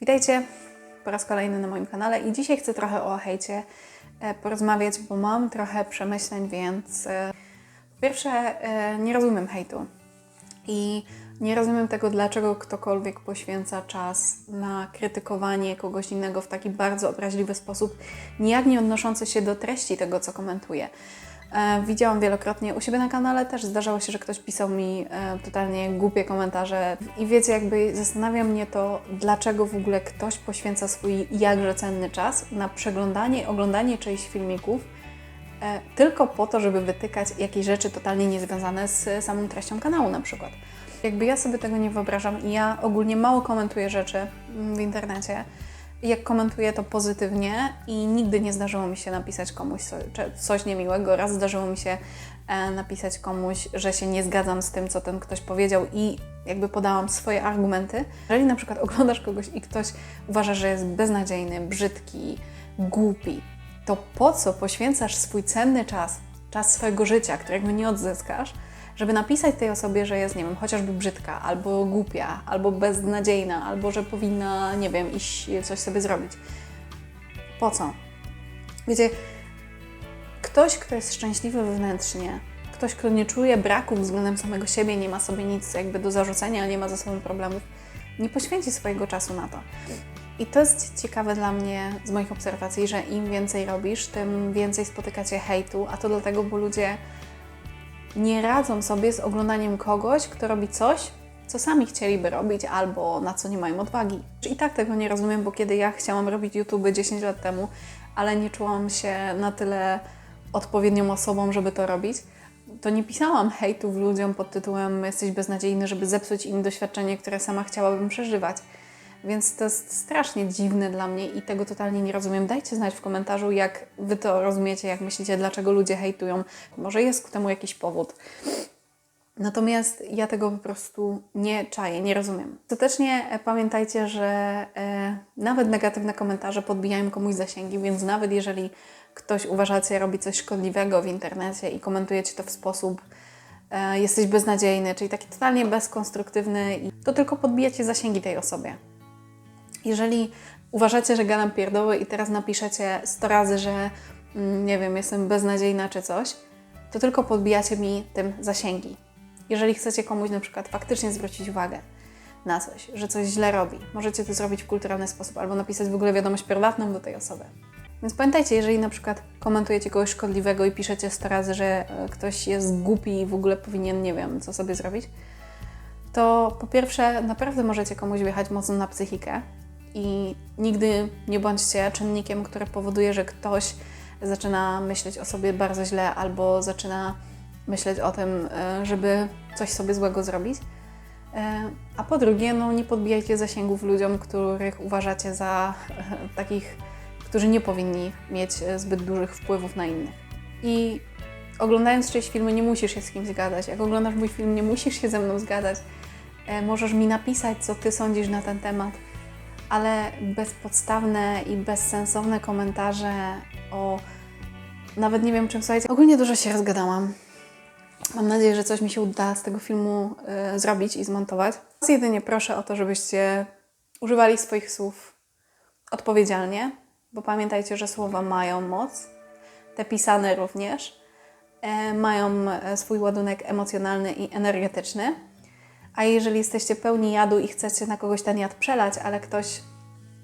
Witajcie po raz kolejny na moim kanale i dzisiaj chcę trochę o hejcie e, porozmawiać, bo mam trochę przemyśleń, więc e, po pierwsze e, nie rozumiem hejtu i nie rozumiem tego, dlaczego ktokolwiek poświęca czas na krytykowanie kogoś innego w taki bardzo obraźliwy sposób, nijak nie odnoszący się do treści tego, co komentuje. E, widziałam wielokrotnie u siebie na kanale, też zdarzało się, że ktoś pisał mi e, totalnie głupie komentarze. I wiecie, jakby zastanawia mnie to, dlaczego w ogóle ktoś poświęca swój jakże cenny czas na przeglądanie, oglądanie czyichś filmików, e, tylko po to, żeby wytykać jakieś rzeczy totalnie niezwiązane z samą treścią kanału na przykład. Jakby ja sobie tego nie wyobrażam i ja ogólnie mało komentuję rzeczy mm, w internecie. Jak komentuję to pozytywnie i nigdy nie zdarzyło mi się napisać komuś coś niemiłego. Raz zdarzyło mi się e, napisać komuś, że się nie zgadzam z tym, co ten ktoś powiedział i jakby podałam swoje argumenty. Jeżeli na przykład oglądasz kogoś i ktoś uważa, że jest beznadziejny, brzydki, głupi, to po co poświęcasz swój cenny czas, czas swojego życia, którego nie odzyskasz, żeby napisać tej osobie, że jest, nie wiem, chociażby brzydka, albo głupia, albo beznadziejna, albo że powinna, nie wiem, iść coś sobie zrobić. Po co? Wiecie, ktoś, kto jest szczęśliwy wewnętrznie, ktoś, kto nie czuje braku względem samego siebie, nie ma sobie nic jakby do zarzucenia, nie ma ze sobą problemów, nie poświęci swojego czasu na to. I to jest ciekawe dla mnie z moich obserwacji, że im więcej robisz, tym więcej spotykacie hejtu, a to dlatego, bo ludzie nie radzą sobie z oglądaniem kogoś, kto robi coś, co sami chcieliby robić, albo na co nie mają odwagi. I tak tego nie rozumiem, bo kiedy ja chciałam robić YouTube 10 lat temu, ale nie czułam się na tyle odpowiednią osobą, żeby to robić, to nie pisałam hejtów ludziom pod tytułem jesteś beznadziejny, żeby zepsuć im doświadczenie, które sama chciałabym przeżywać. Więc to jest strasznie dziwne dla mnie i tego totalnie nie rozumiem. Dajcie znać w komentarzu, jak Wy to rozumiecie, jak myślicie, dlaczego ludzie hejtują. Może jest ku temu jakiś powód. Natomiast ja tego po prostu nie czaję, nie rozumiem. Ostatecznie e, pamiętajcie, że e, nawet negatywne komentarze podbijają komuś zasięgi, więc nawet jeżeli ktoś uważacie robi coś szkodliwego w internecie i komentujecie to w sposób e, jesteś beznadziejny, czyli taki totalnie bezkonstruktywny, to tylko podbijacie zasięgi tej osobie. Jeżeli uważacie, że gadam pierdoły i teraz napiszecie 100 razy, że mm, nie wiem, jestem beznadziejna czy coś, to tylko podbijacie mi tym zasięgi. Jeżeli chcecie komuś na przykład faktycznie zwrócić uwagę na coś, że coś źle robi, możecie to zrobić w kulturalny sposób albo napisać w ogóle wiadomość prywatną do tej osoby. Więc pamiętajcie, jeżeli na przykład komentujecie kogoś szkodliwego i piszecie 100 razy, że e, ktoś jest głupi i w ogóle powinien, nie wiem, co sobie zrobić, to po pierwsze naprawdę możecie komuś wjechać mocno na psychikę i nigdy nie bądźcie czynnikiem, który powoduje, że ktoś zaczyna myśleć o sobie bardzo źle albo zaczyna myśleć o tym, e, żeby coś sobie złego zrobić. E, A po drugie, no nie podbijajcie zasięgów ludziom, których uważacie za e, takich, którzy nie powinni mieć zbyt dużych wpływów na innych. I oglądając czyjeś filmy nie musisz się z kimś zgadać. Jak oglądasz mój film, nie musisz się ze mną zgadzać. Możesz mi napisać, co ty sądzisz na ten temat, ale bezpodstawne i bezsensowne komentarze o nawet nie wiem czym słuchajcie. Ogólnie dużo się rozgadałam. Mam nadzieję, że coś mi się uda z tego filmu e, zrobić i zmontować. Jedynie proszę o to, żebyście używali swoich słów odpowiedzialnie, bo pamiętajcie, że słowa mają moc, te pisane również, e, mają e, swój ładunek emocjonalny i energetyczny. A jeżeli jesteście pełni jadu i chcecie na kogoś ten jad przelać, ale ktoś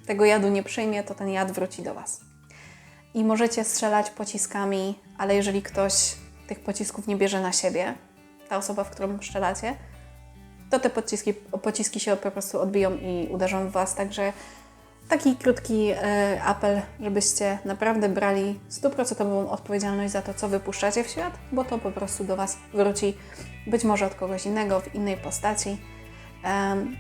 tego jadu nie przyjmie, to ten jad wróci do Was. I możecie strzelać pociskami, ale jeżeli ktoś tych pocisków nie bierze na siebie, ta osoba, w którą strzelacie, to te pociski, pociski się po prostu odbiją i uderzą w Was. Także taki krótki e, apel, żebyście naprawdę brali stuprocentową odpowiedzialność za to, co wypuszczacie w świat, bo to po prostu do Was wróci, być może od kogoś innego, w innej postaci.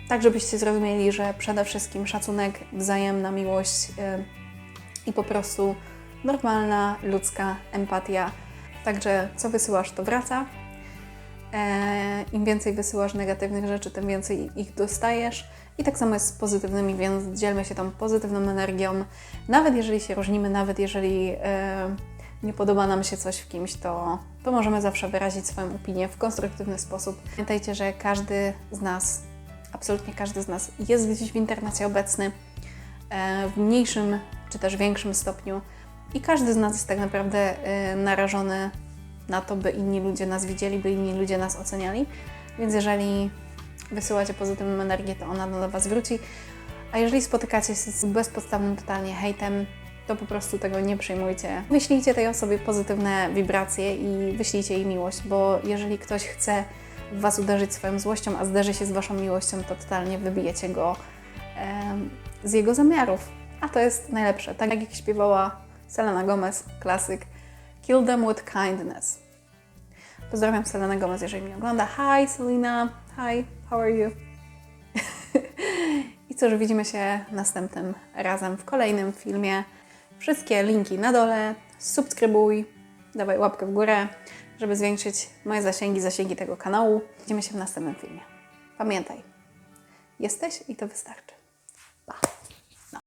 Tak, żebyście zrozumieli, że przede wszystkim szacunek, wzajemna miłość i po prostu normalna, ludzka empatia. Także co wysyłasz, to wraca. E, Im więcej wysyłasz negatywnych rzeczy, tym więcej ich dostajesz. I tak samo jest z pozytywnymi, więc dzielmy się tą pozytywną energią. Nawet jeżeli się różnimy, nawet jeżeli e, nie podoba nam się coś w kimś, to, to możemy zawsze wyrazić swoją opinię w konstruktywny sposób. Pamiętajcie, że każdy z nas, absolutnie każdy z nas jest gdzieś w internecie obecny e, w mniejszym czy też większym stopniu. I każdy z nas jest tak naprawdę narażony na to, by inni ludzie nas widzieli, by inni ludzie nas oceniali. Więc jeżeli wysyłacie pozytywną energię, to ona do Was wróci. A jeżeli spotykacie się z bezpodstawnym totalnie hejtem, to po prostu tego nie przyjmujcie. Wyślijcie tej osobie pozytywne wibracje i wyślijcie jej miłość, bo jeżeli ktoś chce w Was uderzyć swoją złością, a zderzy się z Waszą miłością, to totalnie wybijecie go em, z jego zamiarów. A to jest najlepsze. Tak jak śpiewała Selena Gomez, klasyk Kill them with kindness. Pozdrawiam Selena Gomez, jeżeli mnie ogląda. Hi Selena, hi, how are you? I cóż, widzimy się następnym razem w kolejnym filmie. Wszystkie linki na dole. Subskrybuj, dawaj łapkę w górę, żeby zwiększyć moje zasięgi, zasięgi tego kanału. Widzimy się w następnym filmie. Pamiętaj, jesteś i to wystarczy.